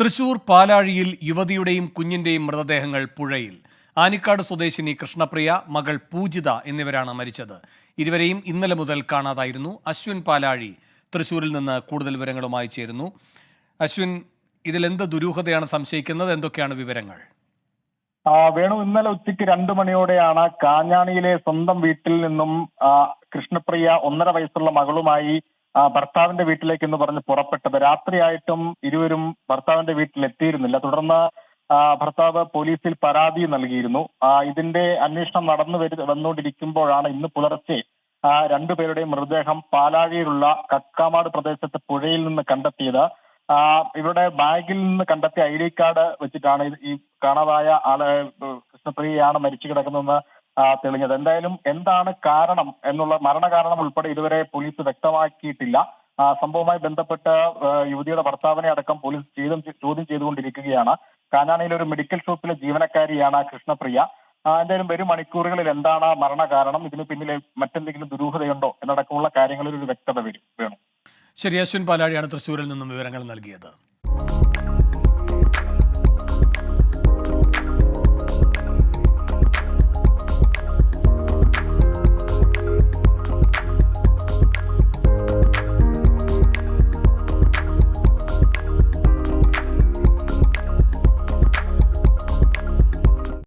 തൃശൂർ പാലാഴിയിൽ യുവതിയുടെയും കുഞ്ഞിന്റെയും മൃതദേഹങ്ങൾ പുഴയിൽ. ആനിക്കാട് സ്വദേശിനി കൃഷ്ണപ്രിയ മകൾ പൂജിത എന്നിവരാണ് മരിച്ചത്. ഇരുവരെയും ഇന്നലെ മുതൽ കാണാതായിരുന്നു. അശ്വിൻ പാലാഴി തൃശൂരിൽ നിന്ന് കൂടുതൽ വിവരങ്ങളുമായി ചേരുന്നു. അശ്വിൻ ഇതിലെന്ത് ദുരൂഹതയാണ് സംശയിക്കുന്നത്? എന്തൊക്കെയാണ് വിവരങ്ങൾ? വേണു ഇന്നലെ ഉച്ചയ്ക്ക് രണ്ടു മണിയോടെയാണ് കാഞ്ഞാണിയിലെ സ്വന്തം വീട്ടിൽ നിന്നും കൃഷ്ണപ്രിയ ഒന്നര വയസ്സുള്ള മകളുമായി ഭർത്താവിന്റെ വീട്ടിലേക്ക് എന്ന് പറഞ്ഞ് പുറപ്പെട്ടത്. രാത്രിയായിട്ടും ഇരുവരും ഭർത്താവിന്റെ വീട്ടിൽ എത്തിയിരുന്നില്ല തുടർന്ന് ഭർത്താവ് പോലീസിൽ പരാതി നൽകിയിരുന്നു. ഇതിന്റെ അന്വേഷണം നടന്നു വരു വന്നുകൊണ്ടിരിക്കുമ്പോഴാണ് ഇന്ന് പുലർച്ചെ രണ്ടുപേരുടെയും മൃതദേഹം പാലാഴിയിലുള്ള കക്കാമാട് പ്രദേശത്ത് പുഴയിൽ നിന്ന് കണ്ടെത്തിയത്. ഇവരുടെ ബാഗിൽ നിന്ന് കണ്ടെത്തിയ ഐ ഡി കാർഡ് വെച്ചിട്ടാണ് ഈ കാണാതായ ആൾ കൃഷ്ണപ്രിയയാണ് മരിച്ചു കിടക്കുന്നതെന്ന് തെളിഞ്ഞത്. എന്തായാലും എന്താണ് കാരണം എന്നുള്ള മരണകാരണം ഉൾപ്പെടെ ഇതുവരെ പോലീസ് വ്യക്തമാക്കിയിട്ടില്ല. സംഭവവുമായി ബന്ധപ്പെട്ട് യുവതിയുടെ ഭർത്താവിനെ അടക്കം പോലീസ് ചോദ്യം ചോദ്യം ചെയ്തുകൊണ്ടിരിക്കുകയാണ്. കാനാനയിലെ ഒരു മെഡിക്കൽ ഷോപ്പിലെ ജീവനക്കാരിയാണ് കൃഷ്ണപ്രിയ. എന്തായാലും വരും മണിക്കൂറുകളിൽ എന്താണ് മരണകാരണം? ഇതിന് പിന്നിലെ മറ്റെന്തെങ്കിലും ദുരൂഹതയുണ്ടോ? എന്നടക്കമുള്ള കാര്യങ്ങളിൽ ഒരു വ്യക്തത വരും. വേണം. ശരി അശ്വിൻ പാലാഴിയാണ് തൃശ്ശൂരിൽ നിന്നും വിവരങ്ങൾ നൽകിയത്.